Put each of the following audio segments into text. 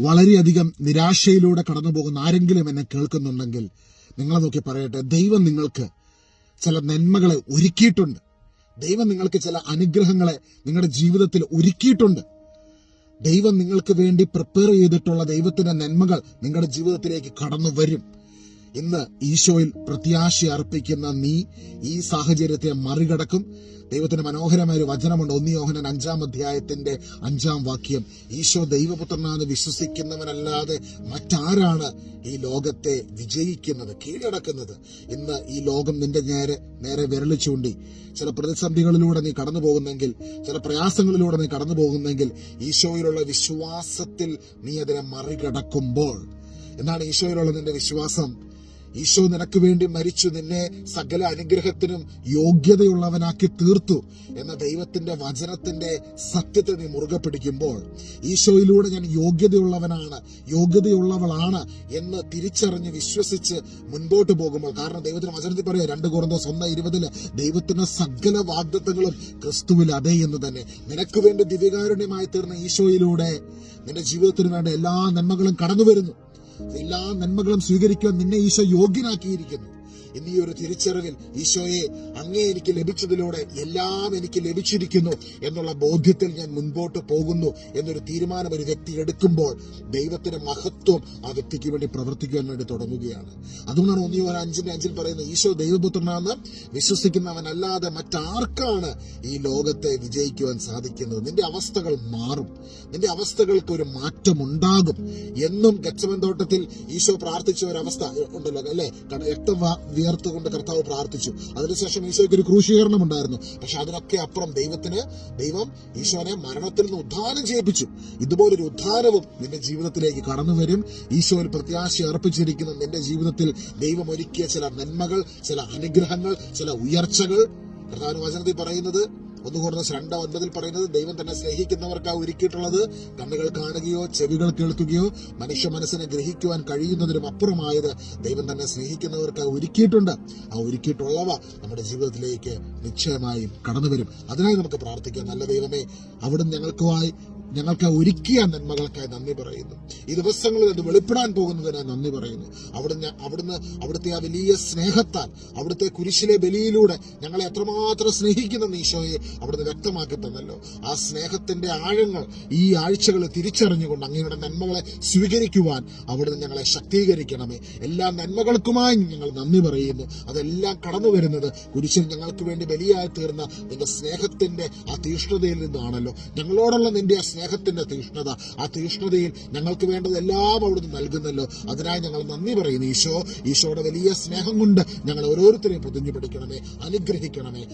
വളരെയധികം നിരാശയിലൂടെ കടന്നു പോകുന്ന ആരെങ്കിലും എന്നെ കേൾക്കുന്നുണ്ടെങ്കിൽ നിങ്ങളെ നോക്കി പറയട്ടെ ദൈവം നിങ്ങൾക്ക് ചില നന്മകളെ ഒരുക്കിയിട്ടുണ്ട്. ദൈവം നിങ്ങൾക്ക് ചില അനുഗ്രഹങ്ങളെ നിങ്ങളുടെ ജീവിതത്തിൽ ഒരുക്കിയിട്ടുണ്ട്. ദൈവം നിങ്ങൾക്ക് വേണ്ടി പ്രിപ്പയർ ചെയ്തിട്ടുള്ള ദൈവത്തിന്റെ നന്മകൾ നിങ്ങളുടെ ജീവിതത്തിലേക്ക് കടന്നു വരും ഇന്ന് ഈശോയിൽ പ്രത്യാശ അർപ്പിക്കുന്ന നീ ഈ സാഹചര്യത്തെ മറികടക്കും. ദൈവത്തിന് മനോഹരമായ ഒരു വചനമുണ്ട്. ഒന്നി യോഹനൻ അഞ്ചാം അധ്യായത്തിന്റെ അഞ്ചാം വാക്യം. ഈശോ ദൈവപുത്രനാണ് വിശ്വസിക്കുന്നവനല്ലാതെ മറ്റാരാണ് ഈ ലോകത്തെ വിജയിക്കുന്നത് കീഴടക്കുന്നത്? ഇന്ന് ഈ ലോകം നിന്റെ നേരെ നേരെ വിരൽ ചില പ്രതിസന്ധികളിലൂടെ നീ കടന്നു പോകുന്നെങ്കിൽ ചില പ്രയാസങ്ങളിലൂടെ നീ കടന്നു പോകുന്നെങ്കിൽ ഈശോയിലുള്ള വിശ്വാസത്തിൽ നീ അതിനെ മറികടക്കുമ്പോൾ. എന്നാണ് ഈശോയിലുള്ള നിന്റെ വിശ്വാസം. ഈശോ നിനക്ക് വേണ്ടി മരിച്ചു. നിന്നെ സകല അനുഗ്രഹത്തിനും യോഗ്യതയുള്ളവനാക്കി തീർത്തു എന്ന ദൈവത്തിന്റെ വചനത്തിന്റെ സത്യത്തെ നീ മുറുകെ പിടിക്കുമ്പോൾ ഈശോയിലൂടെ ഞാൻ യോഗ്യതയുള്ളവനാണ് യോഗ്യതയുള്ളവളാണ് എന്ന് തിരിച്ചറിഞ്ഞ് വിശ്വസിച്ച് മുൻപോട്ട് പോകുമ്പോൾ കാരണം ദൈവത്തിന് വചനത്തിൽ പറയാം രണ്ട് കുറന്തോ സ്വന്തം ഇരുപതിൽ ദൈവത്തിന്റെ സകല വാഗ്ദത്തങ്ങളും ക്രിസ്തുവിൽ അതേ എന്ന് തന്നെ. നിനക്ക് വേണ്ടി ദിവ്യകാരുണ്യമായി തീർന്ന ഈശോയിലൂടെ നിന്റെ ജീവിതത്തിന് വേണ്ട എല്ലാ നന്മകളും കടന്നു വരുന്നു എല്ലാ നന്മകളും സ്വീകരിക്കുവാൻ നിന്നെ ഈശോ യോഗ്യനാക്കിയിരിക്കുന്നു. ഇന്ന് ഈ ഒരു തിരിച്ചറിവിൽ ഈശോയെ അങ്ങേ എനിക്ക് ലഭിച്ചതിലൂടെ എല്ലാം എനിക്ക് ലഭിച്ചിരിക്കുന്നു എന്നുള്ള ബോധ്യത്തിൽ ഞാൻ മുൻപോട്ട് പോകുന്നു എന്നൊരു തീരുമാനം ഒരു വ്യക്തി എടുക്കുമ്പോൾ ദൈവത്തിന്റെ മഹത്വം ആ വ്യക്തിക്ക് വേണ്ടി പ്രവർത്തിക്കുവാൻ വേണ്ടി തുടങ്ങുകയാണ്. അതുകൊണ്ടാണ് ഒന്നിയോ അഞ്ചിന്റെ അഞ്ചിൽ പറയുന്നത് ഈശോ ദൈവപുത്രനാണെന്ന് വിശ്വസിക്കുന്നവനല്ലാതെ മറ്റാർക്കാണ് ഈ ലോകത്തെ വിജയിക്കുവാൻ സാധിക്കുന്നത്? നിന്റെ അവസ്ഥകൾ മാറും. നിന്റെ അവസ്ഥകൾക്ക് ഒരു മാറ്റം ഉണ്ടാകും എന്നും ഗച്ചമൻ തോട്ടത്തിൽ ഈശോ പ്രാർത്ഥിച്ച ഒരു അവസ്ഥ ഉണ്ടല്ലോ അല്ലെ? രക്തം വിയർത്തുകൊണ്ട് കർത്താവ് പ്രാർത്ഥിച്ചു. അതിനുശേഷം ഈശോയ്ക്ക് ഒരു ക്രൂശീകരണം ഉണ്ടായിരുന്നു. പക്ഷെ അതിനൊക്കെ അപ്പുറം ദൈവത്തിന് ദൈവം ഈശോനെ മരണത്തിൽ നിന്ന് ഉദ്ധാനം ചെയ്യിപ്പിച്ചു. ഇതുപോലൊരു ഉദ്ധാനവും നിന്റെ ജീവിതത്തിലേക്ക് കടന്നു വരും. ഈശോയിൽ പ്രത്യാശ അർപ്പിച്ചിരിക്കുന്ന നിന്റെ ജീവിതത്തിൽ ദൈവം ഒരുക്കിയ ചില നന്മകൾ ചില അനുഗ്രഹങ്ങൾ ചില ഉയർച്ചകൾ. പ്രധാന വചനത്തിൽ പറയുന്നത് ഒന്ന് കുറഞ്ഞ രണ്ട് ഒൻപതിൽ പറയുന്നത് ദൈവം തന്നെ സ്നേഹിക്കുന്നവർക്ക് ഒരുക്കിയിട്ടുള്ളത് കണ്ണുകൾ കാണുകയോ ചെവികൾ കേൾക്കുകയോ മനുഷ്യ മനസ്സിനെ ഗ്രഹിക്കുവാൻ കഴിയുന്നതിനും അപ്പുറമായത് ദൈവം തന്നെ സ്നേഹിക്കുന്നവർക്ക് ഒരുക്കിയിട്ടുണ്ട്. ആ ഒരുക്കിയിട്ടുള്ളവ നമ്മുടെ ജീവിതത്തിലേക്ക് നിശ്ചയമായും കടന്നു വരും അതിനായി നമുക്ക് പ്രാർത്ഥിക്കാം. നല്ല ദൈവമേ അവിടുന്ന് ഞങ്ങൾക്കുമായി ഞങ്ങൾക്ക് ഒരുക്കിയ നന്മകൾക്കായി നന്ദി പറയുന്നു. ഈ ദിവസങ്ങളിൽ അത് വെളിപ്പെടാൻ പോകുന്നതിനായി നന്ദി പറയുന്നു. അവിടുന്ന് അവിടുന്ന് അവിടുത്തെ ആ വലിയ സ്നേഹത്താൽ അവിടുത്തെ കുരിശിലെ ബലിയിലൂടെ ഞങ്ങളെ എത്രമാത്രം സ്നേഹിക്കുന്ന ഈശോയെ അവിടുന്ന് വ്യക്തമാക്കി തന്നല്ലോ ആ സ്നേഹത്തിന്റെ ആഴങ്ങൾ ഈ ആഴ്ചകൾ തിരിച്ചറിഞ്ഞുകൊണ്ട് അങ്ങയുടെ നന്മകളെ സ്വീകരിക്കുവാൻ അവിടുന്ന് ഞങ്ങളെ ശക്തീകരിക്കണമേ. എല്ലാ നന്മകൾക്കുമായി ഞങ്ങൾ നന്ദി പറയുന്നു. അതെല്ലാം കടന്നു വരുന്നത് കുരിശിൽ ഞങ്ങൾക്ക് വേണ്ടി ബലിയായി തീർന്ന നിന്റെ സ്നേഹത്തിന്റെ ആ തീഷ്ണതയിൽ നിന്നാണല്ലോ. ഞങ്ങളോടുള്ള നിന്റെ ആ സ്നേഹത്തിന്റെ തീഷ്ണത. ആ തീഷ്ണതയിൽ ഞങ്ങൾക്ക് വേണ്ടതെല്ലാം അവിടുന്ന് നൽകുന്നല്ലോ. അതിനായി ഞങ്ങൾ നന്ദി പറയുന്നു ഈശോ. ഈശോയുടെ വലിയ സ്നേഹം കൊണ്ട് ഞങ്ങൾ ഓരോരുത്തരെയും പൊതിഞ്ഞു പിടിക്കണമേ അനുഗ്രഹിക്കണമേ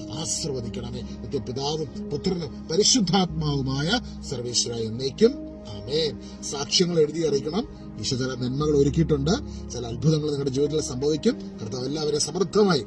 നിത്യ പിതാവും പുത്രനും പരിശുദ്ധാത്മാവുമായ സർവേശ്വര എന്നേക്കും. ആമേൻ. സാക്ഷ്യങ്ങൾ എഴുതി അറിയിക്കണം. ഈശോ ചില നന്മകൾ ഒരുക്കിയിട്ടുണ്ട്. ചില അത്ഭുതങ്ങൾ നിങ്ങളുടെ ജീവിതത്തിൽ സംഭവിക്കും. കർത്താവ് എല്ലാവരെയും സമൃദ്ധമായി